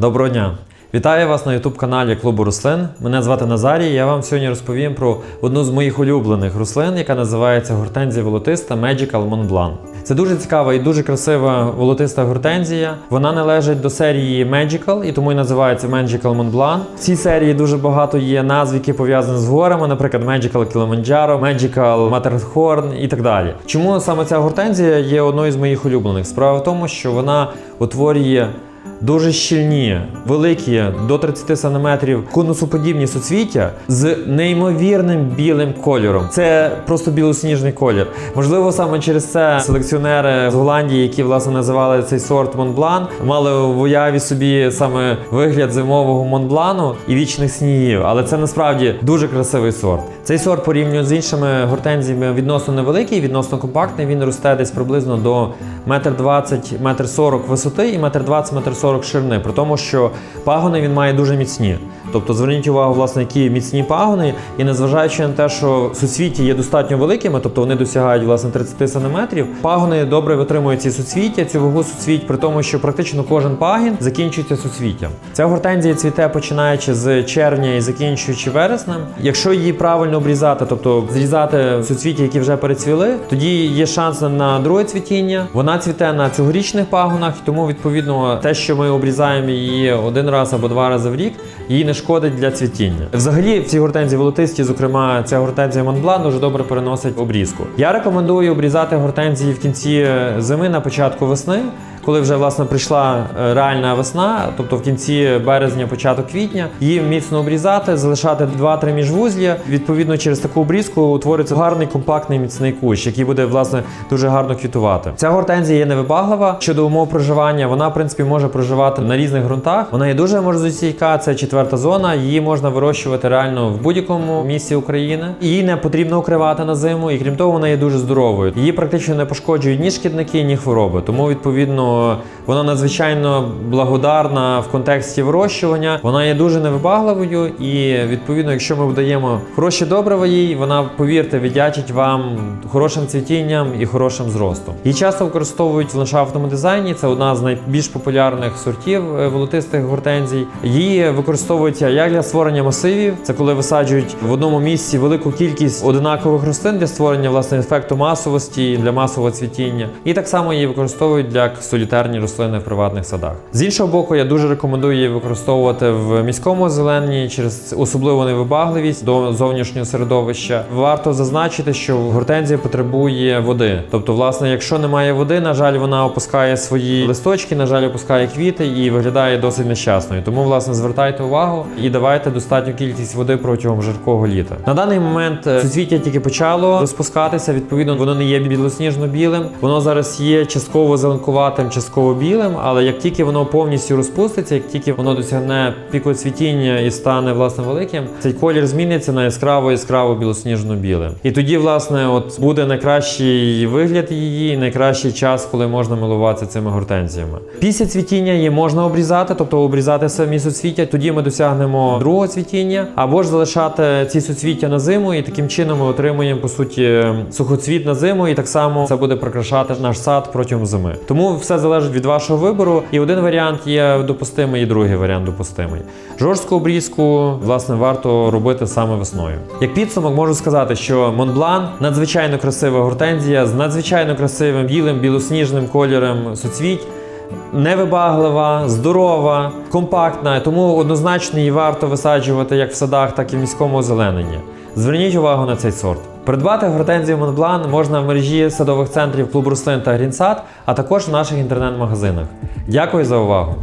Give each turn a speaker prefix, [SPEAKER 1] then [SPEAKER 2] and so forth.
[SPEAKER 1] Доброго дня! Вітаю вас на youtube каналі Клубу Рослин. Мене звати Назарій. Я вам сьогодні розповім про одну з моїх улюблених рослин, яка називається гортензія волотиста Magical Blanc. Це дуже цікава і дуже красива волотиста гортензія. Вона належить до серії Magical і тому і називається Magical Mont Blanc. В цій серії дуже багато є назв, які пов'язані з горами, наприклад, Magical Kilimanjaro, Magical Matterhorn і так далі. Чому саме ця гортензія є одною з моїх улюблених? Справа в тому, що вона утворює дуже щільні, великі до 30 см конусоподібні соцвіття з неймовірним білим кольором. Це просто білосніжний колір. Можливо, саме через це селекціонери з Голландії, які власне називали цей сорт Монблан, мали в уяві собі саме вигляд зимового Монблану і вічних снігів. Але це насправді дуже красивий сорт. Цей сорт порівнює з іншими гортензіями відносно невеликий, відносно компактний. Він росте десь приблизно до 1,20-1,40 метр сорок висоти і 1,20-1,40 метр метр 40 ширини, при тому, що пагони він має дуже міцні. Тобто зверніть увагу, власне, які міцні пагони, і незважаючи на те, що суцвіття є достатньо великими, тобто вони досягають власне 30 см, пагони добре витримують ці суцвіття, цю вагу суцвіть, при тому, що практично кожен пагін закінчується суцвіттям. Ця гортензія цвіте починаючи з червня і закінчуючи вереснем. Якщо її правильно обрізати, тобто зрізати суцвіття, які вже перецвіли, тоді є шанс на друге цвітіння. Вона цвіте на цьогорічних пагонах, тому відповідно те, що ми обрізаємо її один раз або два рази в рік, їй не шкодить для цвітіння. Взагалі, ці гортензії волотисті, зокрема, ця гортензія Монблан дуже добре переносить обрізку. Я рекомендую обрізати гортензії в кінці зими на початку весни. Коли вже власне прийшла е, реальна весна, тобто в кінці березня, початок квітня, її міцно обрізати, залишати 2-3 міжвузлля. Відповідно, через таку обрізку утвориться гарний компактний міцний кущ, який буде власне дуже гарно квітувати. Ця гортензія є невибаглива щодо умов проживання. Вона в принципі може проживати на різних ґрунтах. Вона є дуже морозостійка, це четверта зона. Її можна вирощувати реально в будь-якому місці України. Її не потрібно укривати на зиму, і крім того, вона є дуже здоровою. Її практично не пошкоджують ні шкідники, ні хвороби. Тому відповідно вона надзвичайно благодарна в контексті вирощування. Вона є дуже невибагливою, і відповідно, якщо ми вдаємо хороші добрива їй, вона, повірте, віддячить вам хорошим цвітінням і хорошим зростом. Її часто використовують в ландшафтному дизайні. Це одна з найбільш популярних сортів е, волотистих гортензій. Її використовують як для створення масивів, це коли висаджують в одному місці велику кількість одинакових рослин для створення власне ефекту масовості для масового цвітіння. І так само її використовують для солітарні рослини в приватних садах. З іншого боку, я дуже рекомендую її використовувати в міському озелененні через особливу невибагливість до зовнішнього середовища. Варто зазначити, що гортензія потребує води. Тобто, власне, якщо немає води, на жаль, вона опускає свої листочки, на жаль, опускає квіти і виглядає досить нещасною. Тому, власне, звертайте увагу і давайте достатню кількість води протягом жаркого літа. На даний момент е, суцвіття тільки почало розпускатися. Відповідно, воно не є білосніжно-білим. Воно зараз є частково зеленкуватим, частково білим. Але як тільки воно повністю розпуститься, як тільки воно досягне піку цвітіння і стане власне великим, цей колір зміниться на яскраво яскраво білосніжно-білим. І тоді, власне, от буде найкращий вигляд її, найкращий час, коли можна милуватися цими гортензіями. Після цвітіння її можна обрізати, тобто обрізати самі суцвіття. Тоді ми досягнемо другого цвітіння, або ж залишати ці суцвіття на зиму, і таким чином ми отримуємо по суті сухоцвіт на зиму, і так само це буде прикрашати наш сад протягом зими. Тому все залежить від вашого вибору. І один варіант є допустимий, і другий варіант допустимий. Жорстку обрізку, власне, варто робити саме весною. Як підсумок можу сказати, що Монблан надзвичайно красива гортензія з надзвичайно красивим білим білосніжним кольором суцвіть. Невибаглива, здорова, компактна, тому однозначно її варто висаджувати як в садах, так і в міському озелененні. Зверніть увагу на цей сорт. Придбати гортензію Монблан можна в мережі садових центрів клуб рослин та Грінсад, а також в наших інтернет-магазинах. Дякую за увагу!